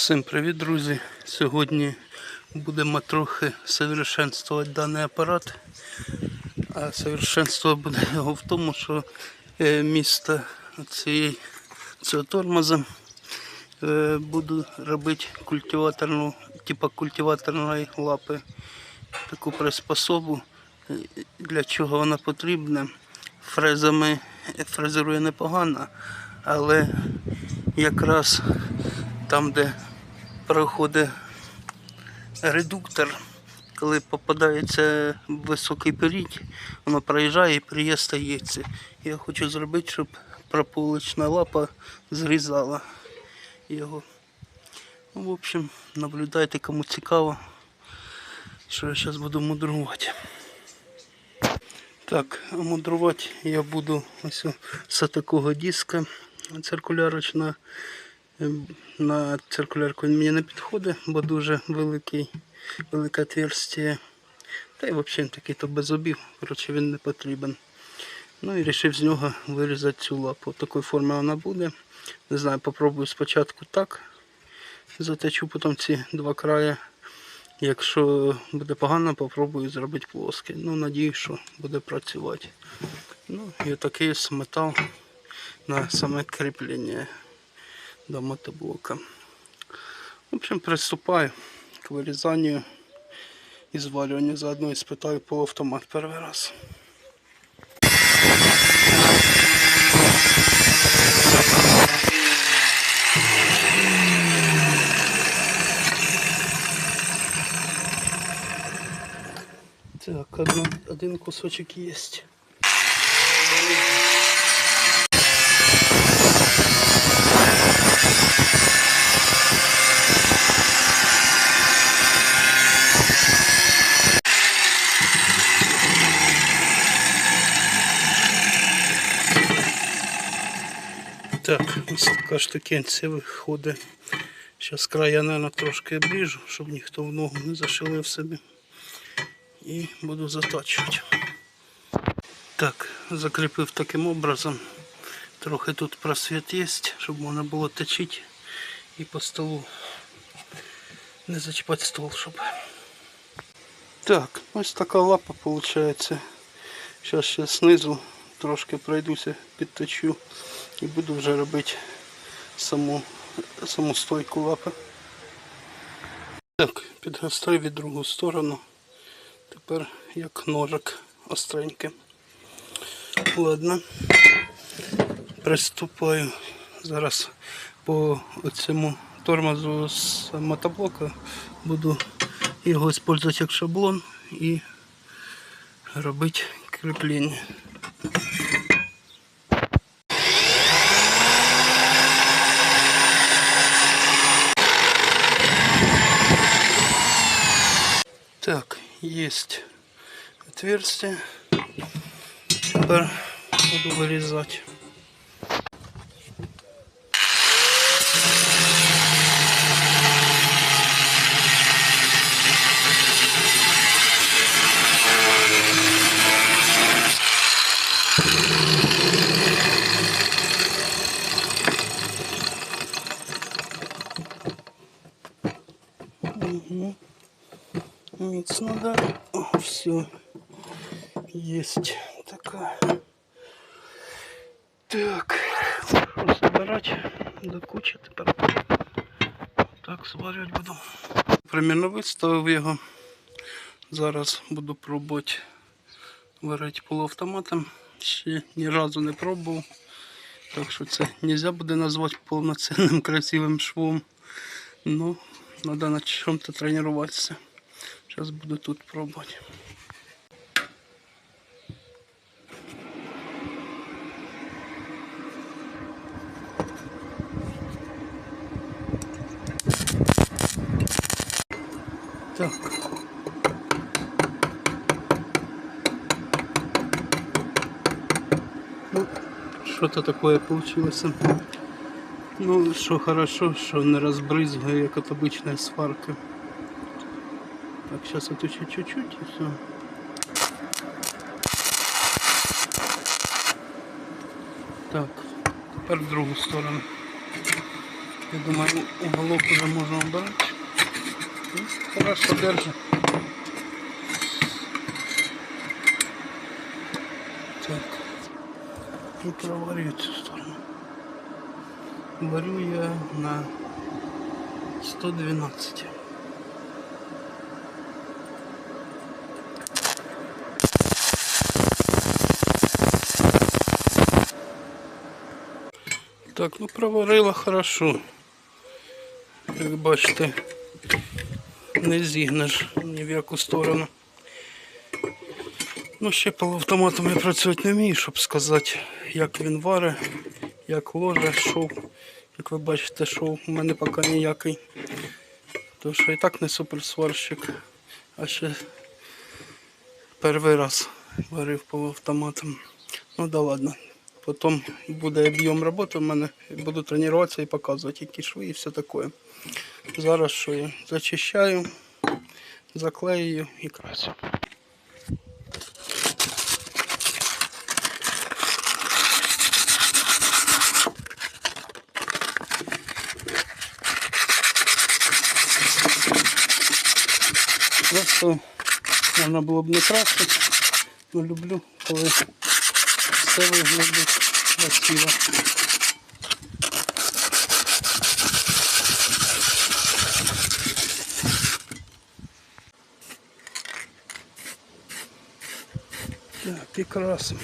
Всім привіт, друзі! Сьогодні будемо трохи совершенствувати даний апарат. А совершенство буде його в тому, що е, місто цієї, цього тормоза е, буду робити культиваторну, типа культиваторної лапи, таку приспособу. Е, Для чого вона потрібна? Фрезами фрезерує непогано, але якраз там, де проходить редуктор, коли попадається високий періть, воно проїжджає і приє стається. Я хочу зробити, щоб прополочна лапа зрізала його. Ну, в общем, наблюдайте, кому цікаво, що я зараз буду мудрувати. Так, мудрувати я буду ось з такого диска циркулярочного. Ем, На циркулярку він мені не підходить, бо дуже великий, велике отверстие. Та й взагалі такий то без зубів, коротше він не потрібен. Ну і вирішив з нього вирізати цю лапу. Такої форми вона буде. Не знаю, попробую спочатку так. Затечу потім ці два краї. Якщо буде погано, попробую зробити плоский. Ну, надію, що буде працювати. Ну і такий ось метал на саме кріплення до мотоблока. В общем, приступаю к вирізанню і звалюванню. Заодно і спитаю полуавтомат перший раз. Так, один, один кусочек есть. Так, штукенція виходить. Зараз край я, мабуть, трошки обріжу, щоб ніхто в ногу не зашилив собі. І буду затачувати. Так, закріпив таким образом. Трохи тут просвіт є, щоб можна було точити і по столу не зачіпати стол, щоб. Так, ось така лапа виходить. Зараз ще знизу трошки пройдуся, підточу і буду вже робити саму, саму стойку лапи. Так, підгострив від другу сторону. Тепер як ножик остренький. Ладно. Приступаю зараз по цьому тормозу з мотоблока. Буду його використовувати як шаблон і робити кріплення. Так, есть отверстие. Теперь буду вырезать. Міцно, да? О, все. Есть такая. Так. Собирать до кучі тепер. Так, сварювати буду. Примірно виставив його. Зараз буду пробувати варити полуавтоматом. Ще ні разу не пробував. Так що це не буде назвати повноцінним красивим швом. Ну, треба на чому-то тренуватися. Зараз буду тут пробувати. Так. Ну, что-то такое получилось. Ну, что хорошо, что не разбрызгаю, как обычная сварка. Так, сейчас это еще чуть-чуть и все. Так, тепер в другу сторону. Я думаю, уголок уже можно убрать. Ну, Хорошо держит. Так. И проварю эту сторону. Варю я на 112. Так, ну проварила хорошо. Як бачите, не зігнеш ні в яку сторону. Ну, ще полуавтоматом я працювати не вмію, щоб сказати, як він варить, як ложе, шов. Як ви бачите, шов у мене поки ніякий. Тому що і так не суперсварщик, а ще перший раз варив полуавтоматом. Ну да ладно. Потім буде об'єм роботи в мене, буду тренуватися і показувати, які шви і все таке. Зараз що я зачищаю, заклею і красю. Просто можна було б не красити, але люблю, коли все виглядить красиво. Так, і красимо.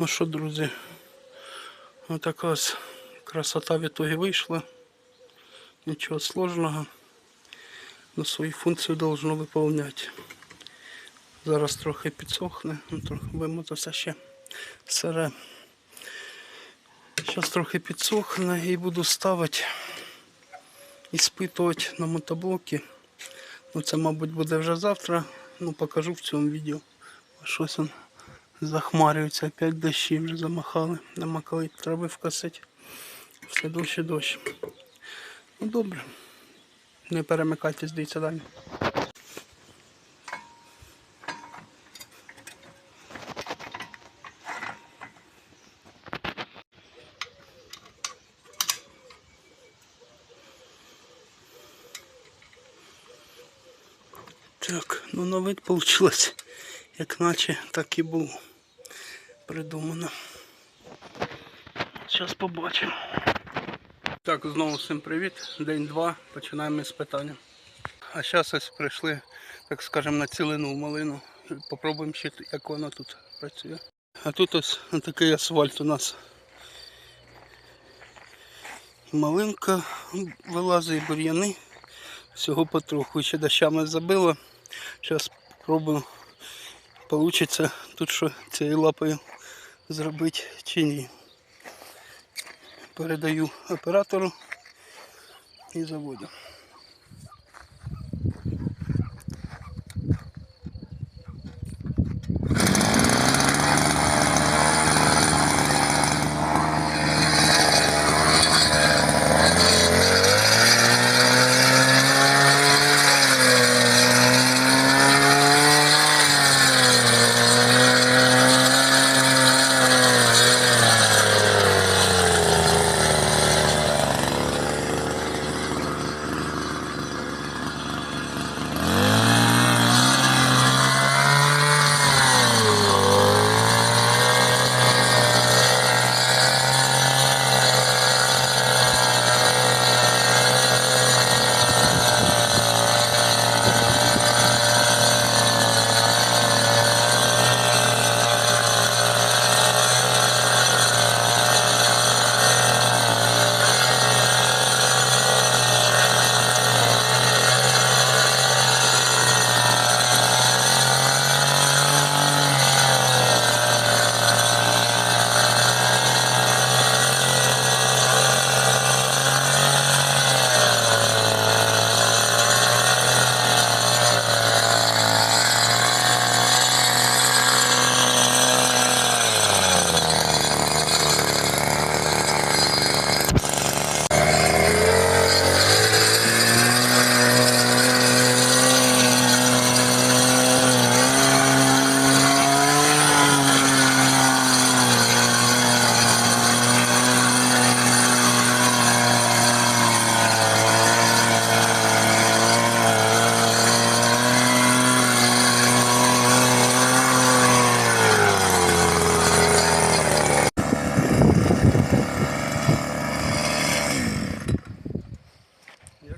Ну що, друзі, отака ось красота в ітогі вийшла. Нічого сложного. Но свою функцію должно виповняти. Зараз трохи підсохне, ну, трохи вимотався ще сире. Зараз трохи підсохне і буду ставити і спитувати на мотоблоки. Ну це, мабуть, буде вже завтра. Ну, покажу в цьому відео. Щось он захмарюється, опять дощі вже замахали, намакали трави вкосить. Все дощ і дощ. Ну добре. Не перемикайтесь, дивіться далі. Так, ну на вид вийшло, як наче так і було придумано. Зараз побачимо. Так, знову всім привіт. День два. Починаємо з питання. А зараз ось прийшли, так скажемо, на цілину малину. Попробуємо ще, як воно тут працює. А тут ось такий асфальт у нас. Малинка вилазить, бур'яни. Всього потроху. Ще дощами забило. Зараз спробую, вийде тут що цією лапою зробити чи ні. Передаю оператору і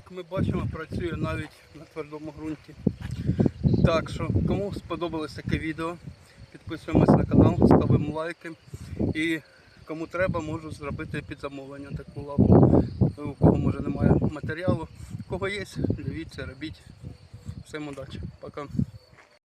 заводу. бачимо, працює навіть на твердому ґрунті. Так що, кому сподобалось таке відео, підписуємось на канал, ставимо лайки. І кому треба, можу зробити під замовлення таку лаву. У кого може немає матеріалу. У кого є, дивіться, робіть. Всім удачі. Пока.